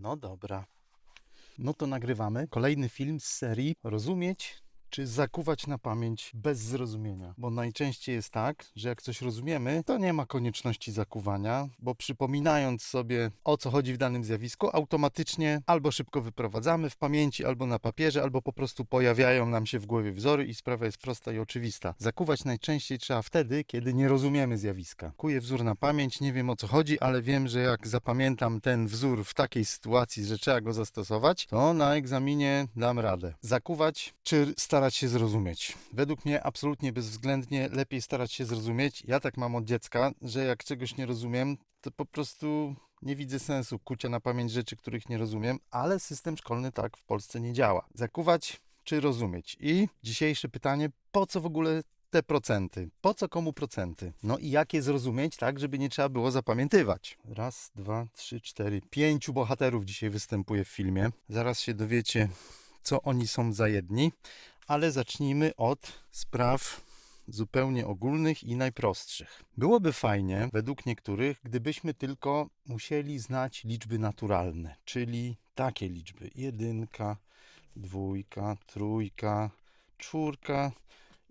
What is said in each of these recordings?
No dobra. No to nagrywamy kolejny film z serii Rozumieć czy zakuwać na pamięć bez zrozumienia. Bo najczęściej jest tak, że jak coś rozumiemy, to nie ma konieczności zakuwania, bo przypominając sobie o co chodzi w danym zjawisku, automatycznie albo szybko wyprowadzamy w pamięci, albo na papierze, albo po prostu pojawiają nam się w głowie wzory i sprawa jest prosta i oczywista. Zakuwać najczęściej trzeba wtedy, kiedy nie rozumiemy zjawiska. Kuję wzór na pamięć, nie wiem o co chodzi, ale wiem, że jak zapamiętam ten wzór w takiej sytuacji, że trzeba go zastosować, to na egzaminie dam radę. Zakuwać czy starać się zrozumieć. Według mnie absolutnie bezwzględnie lepiej starać się zrozumieć. Ja tak mam od dziecka, że jak czegoś nie rozumiem, to po prostu nie widzę sensu kucia na pamięć rzeczy, których nie rozumiem, ale system szkolny tak w Polsce nie działa. Zakuwać czy rozumieć? I dzisiejsze pytanie, po co w ogóle te procenty? Po co komu procenty? No i jak je zrozumieć, tak, żeby nie trzeba było zapamiętywać? Raz, dwa, trzy, cztery, pięciu bohaterów dzisiaj występuje w filmie. Zaraz się dowiecie, co oni są za jedni, ale zacznijmy od spraw zupełnie ogólnych i najprostszych. Byłoby fajnie, według niektórych, gdybyśmy tylko musieli znać liczby naturalne, czyli takie liczby: jedynka, dwójka, trójka, czwórka.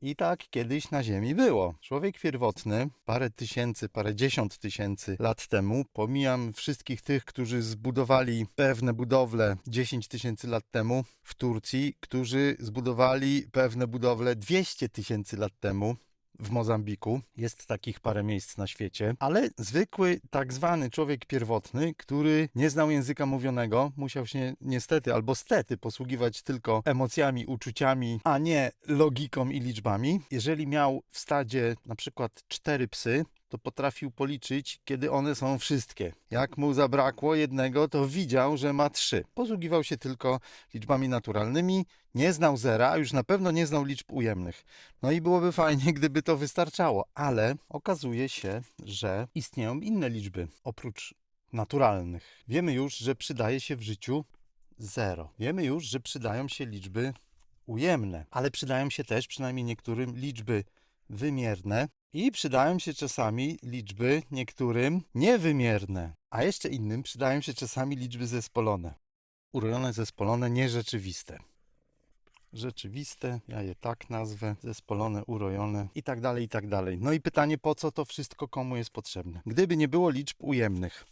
I tak kiedyś na Ziemi było. Człowiek pierwotny, parę tysięcy, parę dziesiąt tysięcy lat temu, pomijam wszystkich tych, którzy zbudowali pewne budowle 10 tysięcy lat temu w Turcji, którzy zbudowali pewne budowle 200 tysięcy lat temu w Mozambiku. Jest takich parę miejsc na świecie, ale zwykły tak zwany człowiek pierwotny, który nie znał języka mówionego, musiał się niestety albo stety posługiwać tylko emocjami, uczuciami, a nie logiką i liczbami. Jeżeli miał w stadzie na przykład cztery psy, to potrafił policzyć, kiedy one są wszystkie. Jak mu zabrakło jednego, to widział, że ma trzy. Posługiwał się tylko liczbami naturalnymi, nie znał zera, a już na pewno nie znał liczb ujemnych. No i byłoby fajnie, gdyby to wystarczało, ale okazuje się, że istnieją inne liczby oprócz naturalnych. Wiemy już, że przydaje się w życiu zero. Wiemy już, że przydają się liczby ujemne, ale przydają się też przynajmniej niektórym liczby wymierne i przydają się czasami liczby niektórym niewymierne, a jeszcze innym przydają się czasami liczby zespolone. Urojone, zespolone, nierzeczywiste. Rzeczywiste, ja je tak nazwę, zespolone, urojone i tak dalej, i tak dalej. No i pytanie, po co to wszystko komu jest potrzebne? Gdyby nie było liczb ujemnych,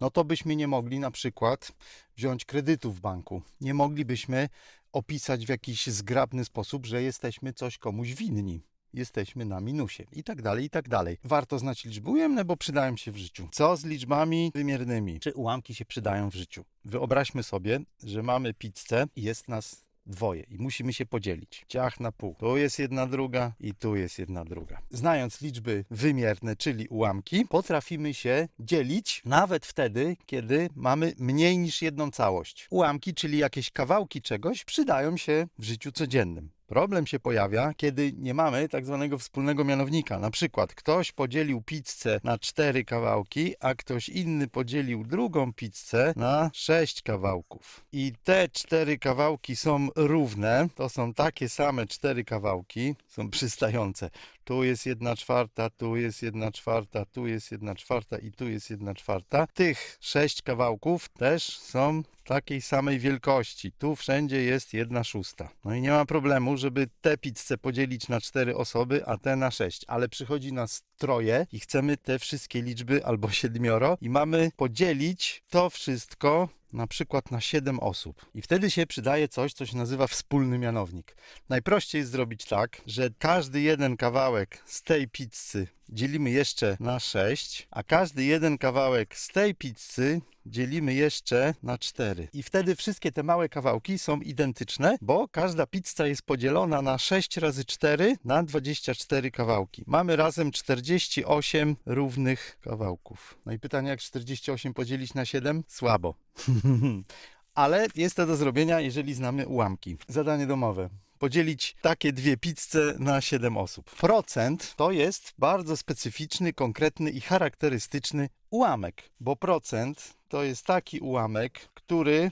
no to byśmy nie mogli na przykład wziąć kredytu w banku. Nie moglibyśmy opisać w jakiś zgrabny sposób, że jesteśmy coś komuś winni jesteśmy na minusie i tak dalej, i tak dalej. Warto znać liczby ujemne, bo przydają się w życiu. Co z liczbami wymiernymi? Czy ułamki się przydają w życiu? Wyobraźmy sobie, że mamy pizzę i jest nas dwoje i musimy się podzielić. Ciach na pół. Tu jest jedna druga i tu jest jedna druga. Znając liczby wymierne, czyli ułamki, potrafimy się dzielić nawet wtedy, kiedy mamy mniej niż jedną całość. Ułamki, czyli jakieś kawałki czegoś, przydają się w życiu codziennym. Problem się pojawia, kiedy nie mamy tak zwanego wspólnego mianownika. Na przykład ktoś podzielił pizzę na cztery kawałki, a ktoś inny podzielił drugą pizzę na sześć kawałków. I te cztery kawałki są równe, to są takie same cztery kawałki, są przystające. Tu jest jedna czwarta, tu jest jedna czwarta, tu jest jedna czwarta i tu jest jedna czwarta. Tych sześć kawałków też są takiej samej wielkości. Tu wszędzie jest jedna szósta. No i nie ma problemu, żeby tę pizzę podzielić na cztery osoby, a te na sześć. Ale przychodzi nas troje i chcemy te wszystkie liczby albo siedmioro i mamy podzielić to wszystko na przykład na 7 osób. I wtedy się przydaje coś, co się nazywa wspólny mianownik. Najprościej jest zrobić tak, że każdy jeden kawałek z tej pizzy dzielimy jeszcze na 6, a każdy jeden kawałek z tej pizzy dzielimy jeszcze na 4. I wtedy wszystkie te małe kawałki są identyczne, bo każda pizza jest podzielona na 6 razy 4 na 24 kawałki. Mamy razem 48 równych kawałków. No i pytanie, jak 48 podzielić na 7? Słabo. Ale jest to do zrobienia, jeżeli znamy ułamki. Zadanie domowe podzielić takie dwie pizze na 7 osób. Procent to jest bardzo specyficzny, konkretny i charakterystyczny ułamek, bo procent to jest taki ułamek, który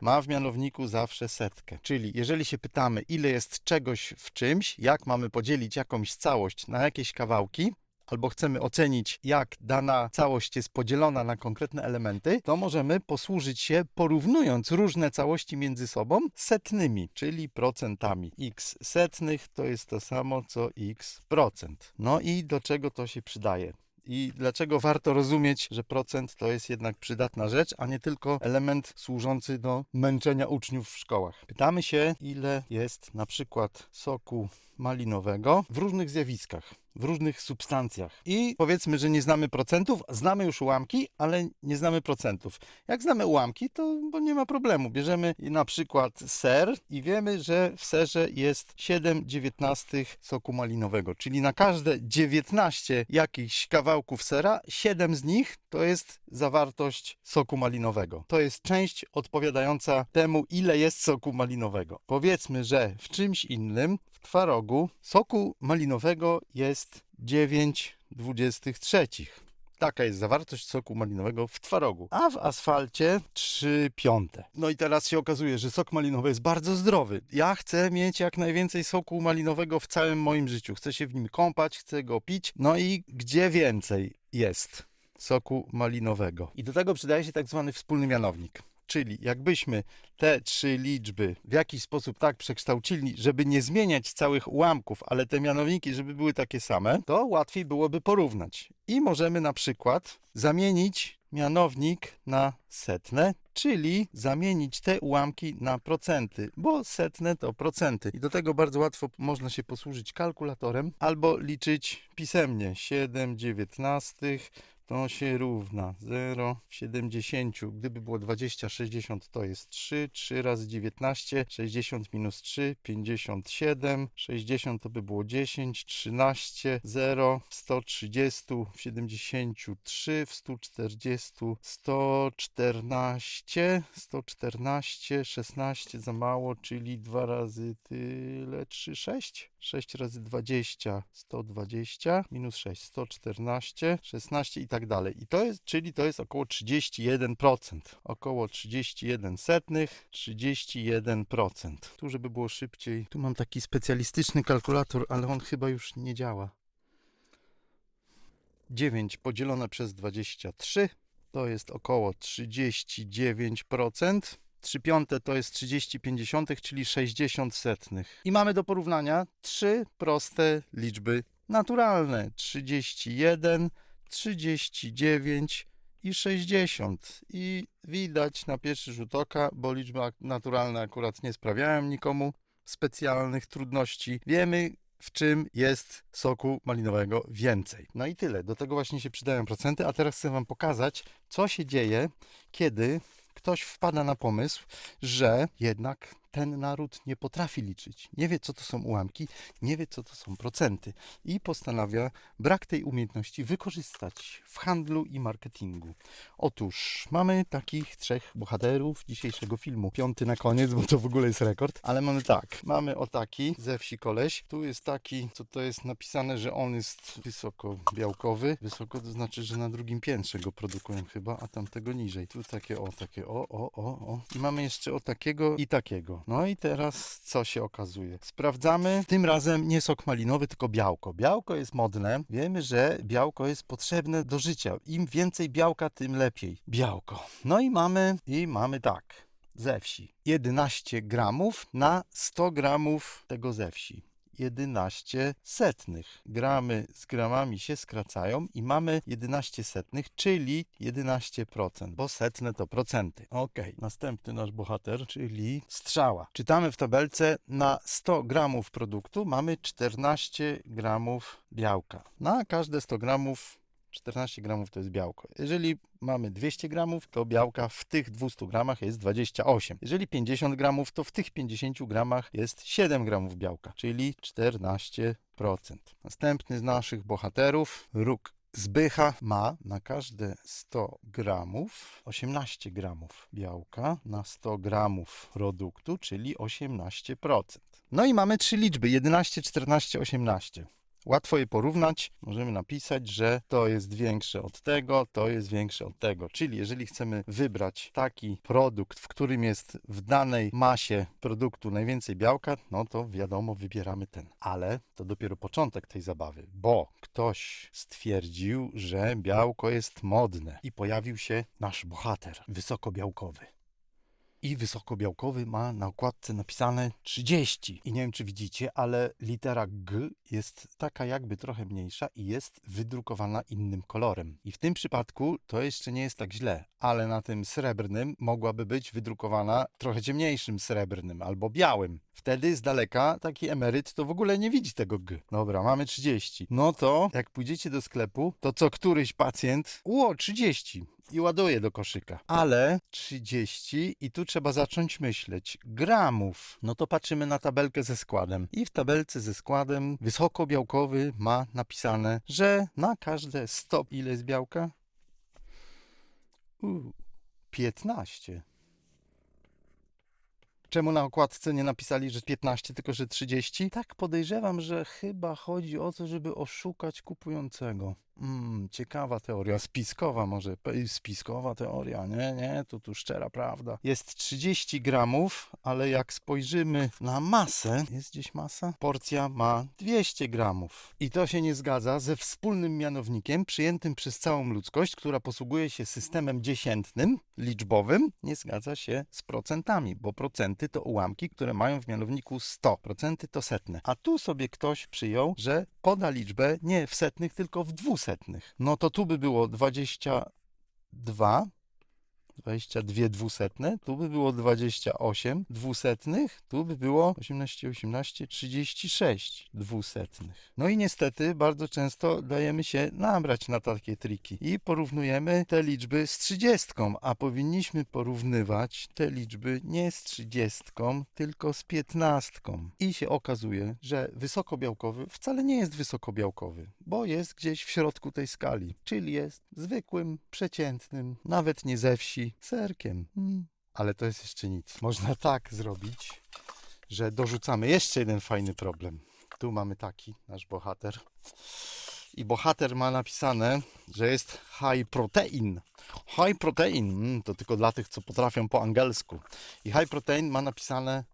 ma w mianowniku zawsze setkę. Czyli jeżeli się pytamy, ile jest czegoś w czymś, jak mamy podzielić jakąś całość na jakieś kawałki, albo chcemy ocenić, jak dana całość jest podzielona na konkretne elementy, to możemy posłużyć się porównując różne całości między sobą setnymi, czyli procentami. x setnych to jest to samo co x procent. No i do czego to się przydaje? I dlaczego warto rozumieć, że procent to jest jednak przydatna rzecz, a nie tylko element służący do męczenia uczniów w szkołach? Pytamy się, ile jest na przykład soku malinowego w różnych zjawiskach, w różnych substancjach. I powiedzmy, że nie znamy procentów, znamy już ułamki, ale nie znamy procentów. Jak znamy ułamki, to bo nie ma problemu. Bierzemy na przykład ser i wiemy, że w serze jest 7 dziewiętnastych soku malinowego, czyli na każde 19 jakichś kawałków sera, 7 z nich to jest zawartość soku malinowego. To jest część odpowiadająca temu, ile jest soku malinowego. Powiedzmy, że w czymś innym, twarogu, soku malinowego jest 9 23. Taka jest zawartość soku malinowego w twarogu, a w asfalcie 3 piąte. No i teraz się okazuje, że sok malinowy jest bardzo zdrowy. Ja chcę mieć jak najwięcej soku malinowego w całym moim życiu. Chcę się w nim kąpać, chcę go pić. No i gdzie więcej jest soku malinowego? I do tego przydaje się tak zwany wspólny mianownik. Czyli jakbyśmy te trzy liczby w jakiś sposób tak przekształcili, żeby nie zmieniać całych ułamków, ale te mianowniki, żeby były takie same, to łatwiej byłoby porównać. I możemy na przykład zamienić mianownik na setne, czyli zamienić te ułamki na procenty, bo setne to procenty. I do tego bardzo łatwo można się posłużyć kalkulatorem albo liczyć pisemnie 7 dziewiętnastych to się równa 0 w 70. Gdyby było 20, 60 to jest 3. 3 razy 19, 60 minus 3, 57. 60 to by było 10, 13, 0 w 130, w 73, w 140, 114, 114, 16 za mało, czyli 2 razy tyle, 3, 6. 6 razy 20, 120, minus 6, 114, 16 i tak dalej. I to jest, czyli to jest około 31%. Około 31 setnych, 31%. Tu, żeby było szybciej, tu mam taki specjalistyczny kalkulator, ale on chyba już nie działa. 9 podzielone przez 23 to jest około 39%. 3 piąte to jest 30 pięćdziesiątych, czyli 60 setnych. I mamy do porównania trzy proste liczby naturalne. 31, 39 i 60. I widać na pierwszy rzut oka, bo liczby naturalne akurat nie sprawiają nikomu specjalnych trudności. Wiemy, w czym jest soku malinowego więcej. No i tyle. Do tego właśnie się przydają procenty, a teraz chcę Wam pokazać, co się dzieje, kiedy ktoś wpada na pomysł, że jednak ten naród nie potrafi liczyć, nie wie, co to są ułamki, nie wie, co to są procenty i postanawia brak tej umiejętności wykorzystać w handlu i marketingu. Otóż mamy takich trzech bohaterów dzisiejszego filmu. Piąty na koniec, bo to w ogóle jest rekord, ale mamy tak. Mamy o taki ze wsi koleś. Tu jest taki, co to jest napisane, że on jest wysoko białkowy. Wysoko to znaczy, że na drugim piętrze go produkują chyba, a tamtego niżej. Tu takie o, takie o, o, o, o. I mamy jeszcze o takiego i takiego. No i teraz co się okazuje? Sprawdzamy, tym razem nie sok malinowy, tylko białko. Białko jest modne. Wiemy, że białko jest potrzebne do życia. Im więcej białka, tym lepiej. Białko. No i mamy, i mamy tak. Ze wsi. 11 gramów na 100 gramów tego ze wsi. 11 setnych. Gramy z gramami się skracają i mamy 11 setnych, czyli 11%, bo setne to procenty. Ok, następny nasz bohater, czyli strzała. Czytamy w tabelce na 100 gramów produktu mamy 14 gramów białka. Na każde 100 gramów 14 gramów to jest białko. Jeżeli mamy 200 gramów, to białka w tych 200 gramach jest 28. Jeżeli 50 gramów, to w tych 50 gramach jest 7 gramów białka, czyli 14%. Następny z naszych bohaterów, róg Zbycha ma na każde 100 gramów 18 gramów białka na 100 gramów produktu, czyli 18%. No i mamy trzy liczby 11, 14, 18. Łatwo je porównać. Możemy napisać, że to jest większe od tego, to jest większe od tego. Czyli jeżeli chcemy wybrać taki produkt, w którym jest w danej masie produktu najwięcej białka, no to wiadomo, wybieramy ten. Ale to dopiero początek tej zabawy, bo ktoś stwierdził, że białko jest modne i pojawił się nasz bohater wysokobiałkowy. I wysokobiałkowy ma na okładce napisane 30. I nie wiem, czy widzicie, ale litera G jest taka jakby trochę mniejsza i jest wydrukowana innym kolorem. I w tym przypadku to jeszcze nie jest tak źle, ale na tym srebrnym mogłaby być wydrukowana trochę ciemniejszym srebrnym albo białym. Wtedy z daleka taki emeryt to w ogóle nie widzi tego G. Dobra, mamy 30. No to jak pójdziecie do sklepu, to co któryś pacjent, ło, 30 i ładuje do koszyka. Ale 30 i tu trzeba zacząć myśleć. Gramów. No to patrzymy na tabelkę ze składem. I w tabelce ze składem wysokobiałkowy ma napisane, że na każde 100 ile jest białka? U, 15. Czemu na okładce nie napisali, że 15, tylko że 30? Tak podejrzewam, że chyba chodzi o to, żeby oszukać kupującego. Mm, ciekawa teoria, spiskowa może, spiskowa teoria, nie, nie, to tu szczera prawda. Jest 30 gramów, ale jak spojrzymy na masę, jest gdzieś masa? Porcja ma 200 gramów. I to się nie zgadza ze wspólnym mianownikiem przyjętym przez całą ludzkość, która posługuje się systemem dziesiętnym, liczbowym, nie zgadza się z procentami, bo procenty to ułamki, które mają w mianowniku 100. Procenty to setne. A tu sobie ktoś przyjął, że poda liczbę nie w setnych, tylko w dwusetnych. No to tu by było 22, 22 dwusetne, tu by było 28 dwusetnych, tu by było 18, 18, 36 dwusetnych. No i niestety bardzo często dajemy się nabrać na takie triki i porównujemy te liczby z 30, a powinniśmy porównywać te liczby nie z 30, tylko z 15. I się okazuje, że wysokobiałkowy wcale nie jest wysokobiałkowy, bo jest gdzieś w środku tej skali, czyli jest zwykłym, przeciętnym, nawet nie ze wsi, serkiem. Mm. Ale to jest jeszcze nic. Można tak zrobić, że dorzucamy jeszcze jeden fajny problem. Tu mamy taki nasz bohater. I bohater ma napisane, że jest high protein. High protein mm, to tylko dla tych, co potrafią po angielsku. I high protein ma napisane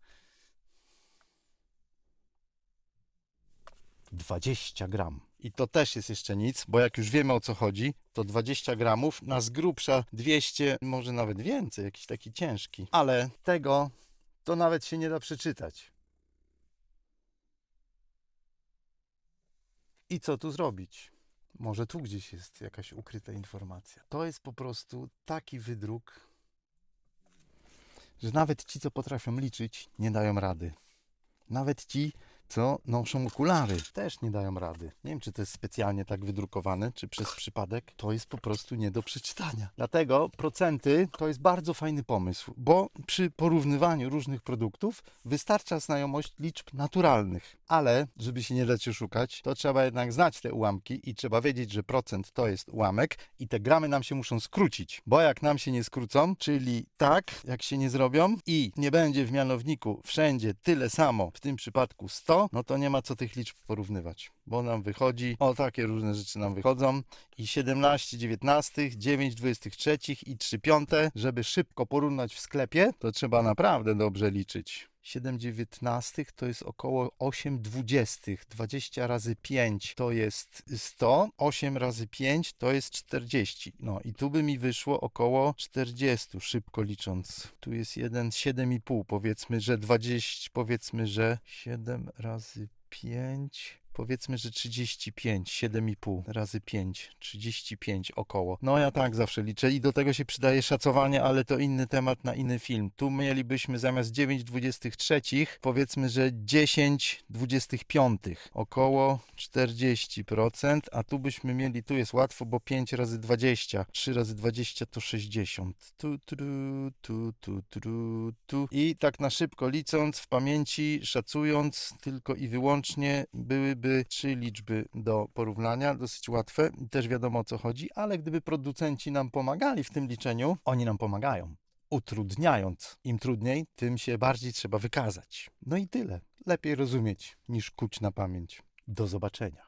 20 gram. I to też jest jeszcze nic, bo jak już wiemy o co chodzi, to 20 gramów na z grubsza 200, może nawet więcej, jakiś taki ciężki. Ale tego to nawet się nie da przeczytać. I co tu zrobić? Może tu gdzieś jest jakaś ukryta informacja. To jest po prostu taki wydruk, że nawet ci, co potrafią liczyć, nie dają rady. Nawet ci, co noszą okulary, też nie dają rady. Nie wiem, czy to jest specjalnie tak wydrukowane, czy przez przypadek. To jest po prostu nie do przeczytania. Dlatego procenty to jest bardzo fajny pomysł, bo przy porównywaniu różnych produktów wystarcza znajomość liczb naturalnych. Ale, żeby się nie dać oszukać, to trzeba jednak znać te ułamki i trzeba wiedzieć, że procent to jest ułamek i te gramy nam się muszą skrócić. Bo jak nam się nie skrócą, czyli tak, jak się nie zrobią i nie będzie w mianowniku wszędzie tyle samo, w tym przypadku 100, no to nie ma co tych liczb porównywać, bo nam wychodzi, o takie różne rzeczy nam wychodzą i 17 19, 9 23 i 3 piąte, żeby szybko porównać w sklepie, to trzeba naprawdę dobrze liczyć. 7 dziewiętnastych to jest około 8 dwudziestych. 20 razy 5 to jest 100, 8 razy 5 to jest 40. No i tu by mi wyszło około 40, szybko licząc. Tu jest 1, 7,5, powiedzmy, że 20, powiedzmy, że 7 razy 5... Powiedzmy, że 35, 7,5 razy 5, 35 około. No ja tak zawsze liczę i do tego się przydaje szacowanie, ale to inny temat na inny film. Tu mielibyśmy zamiast 9 23, powiedzmy, że 10 25, około 40%, a tu byśmy mieli, tu jest łatwo, bo 5 razy 20, 3 razy 20 to 60. Tu, tu, tu, tu, tu, tu. I tak na szybko licząc, w pamięci, szacując tylko i wyłącznie byłyby trzy liczby do porównania, dosyć łatwe, też wiadomo o co chodzi, ale gdyby producenci nam pomagali w tym liczeniu, oni nam pomagają. Utrudniając. Im trudniej, tym się bardziej trzeba wykazać. No i tyle. Lepiej rozumieć niż kuć na pamięć. Do zobaczenia.